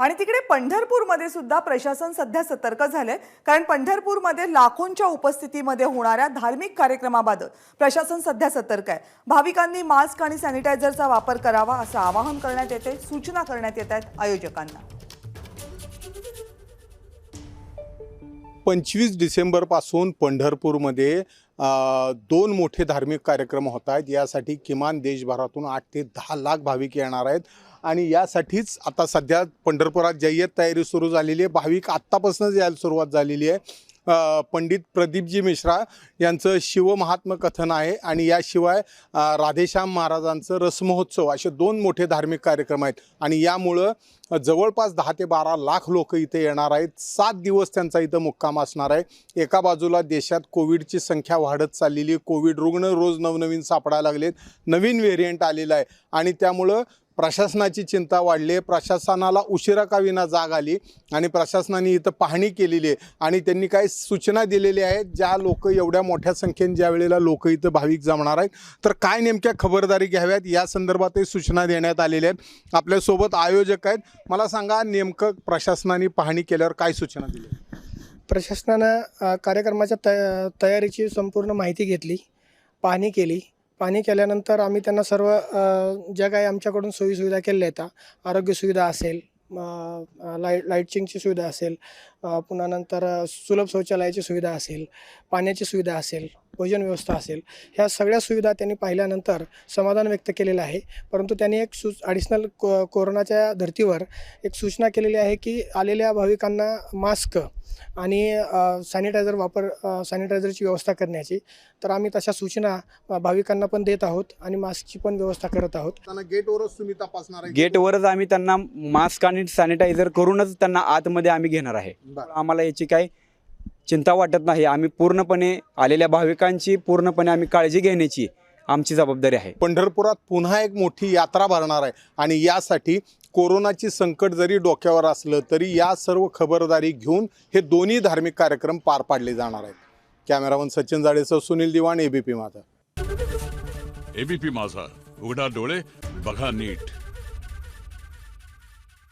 आणि तिकडे पंढरपूरमध्ये सुद्धा प्रशासन सध्या सतर्क झालंय कारण पंढरपूरमध्ये लाखोंच्या उपस्थितीमध्ये होणाऱ्या धार्मिक कार्यक्रमाबाबत प्रशासन सध्या सतर्क आहे. भाविकांनी मास्क आणि सॅनिटायझरचा वापर करावा असं आवाहन करण्यात येते सूचना करण्यात येत आहेत आयोजकांना. पंचवीस डिसेंबरपासून पंढरपूरमध्ये दोन मोठे धार्मिक कार्यक्रम होत आहेत. यासाठी किमान देशभरातून आठ ते दहा लाख भाविक येणार आहेत. आणि यासाठीच आता सध्या पंढरपुरात जय्यत तयारी सुरू झालेली आहे. भाविक आत्तापासूनच यायला सुरुवात झालेली आहे. पंडित प्रदीपजी मिश्रा यांचं शिवमहात्म कथन आहे आणि याशिवाय राधेश्याम महाराजांचं रसमहोत्सव असे दोन मोठे धार्मिक कार्यक्रम आहेत. आणि यामुळं जवळपास दहा ते बारा लाख लोक इथे येणार आहेत. सात दिवस त्यांचा इथं मुक्काम असणार आहे. एका बाजूला देशात कोविडची संख्या वाढत चाललेली आहे. कोविड रुग्ण रोज नवनवीन सापडायला लागलेत. नवीन व्हेरियंट आलेला आहे. आणि त्यामुळं प्रशासनाची चिंता वाढली आहे. प्रशासनाला उशिरा का विना जाग आली आणि प्रशासनाने इथं पाहणी केलेली आहे. आणि त्यांनी काही सूचना दिलेल्या आहेत ज्या लोक एवढ्या मोठ्या संख्येने ज्या वेळेला लोक इथं भाविक जमणार आहेत. तर काय नेमक्या खबरदारी घ्याव्यात? या संदर्भातही सूचना देण्यात आलेल्या आहेत. आपल्यासोबत आयोजक आहेत. मला सांगा नेमकं प्रशासनाने पाहणी केल्यावर काय सूचना दिल्या? प्रशासनानं कार्यक्रमाच्या तया तयारीची संपूर्ण माहिती घेतली पाहणी केली. पाणी केल्यानंतर आम्ही त्यांना सर्व ज्या काही आमच्याकडून सोयीसुविधा केल्या आहेत आरोग्य सुविधा असेल लाइट लाईटचिंगची सुविधा असेल पुन्हा नंतर सुलभ शौचालयाची सुविधा असेल पाण्याची सुविधा असेल भोजन व्यवस्था असेल ह्या सगळ्या सुविधा त्यांनी पाहिल्यानंतर समाधान व्यक्त केलेलं आहे. परंतु त्यांनी एक सु ॲडिशनल को कोरोनाच्या धर्तीवर एक सूचना केलेली आहे की आलेल्या भाविकांना मास्क आणि सॅनिटायझर वापर सॅनिटायझरची व्यवस्था करण्याची. तर आम्ही तशा सूचना भाविकांना पण देत आहोत आणि मास्कची पण व्यवस्था करत आहोत. त्यांना गेटवरच तुम्ही तपासणार आहे? गेटवरच आम्ही त्यांना मास्क आणि सॅनिटायझर करूनच त्यांना आतमध्ये आम्ही घेणार आहे. आम्हाला याची काही चिंता वाटत नाही. आम्ही पूर्णपणे आलेल्या भाविकांची पूर्णपणे आम्ही काळजी घेण्याची आमची जबाबदारी आहे. पंढरपुरात पुन्हा एक मोठी यात्रा भरणार आहे आणि यासाठी कोरोनाची संकट जरी डोक्यावर असलं तरी या सर्व खबरदारी घेऊन हे दोन्ही धार्मिक कार्यक्रम पार पाडले जाणार आहेत. कॅमेरामन सचिन जाडेसह सुनील दिवाण एबीपी माझा. एबीपी माझा. उघडा डोळे बघा नीट.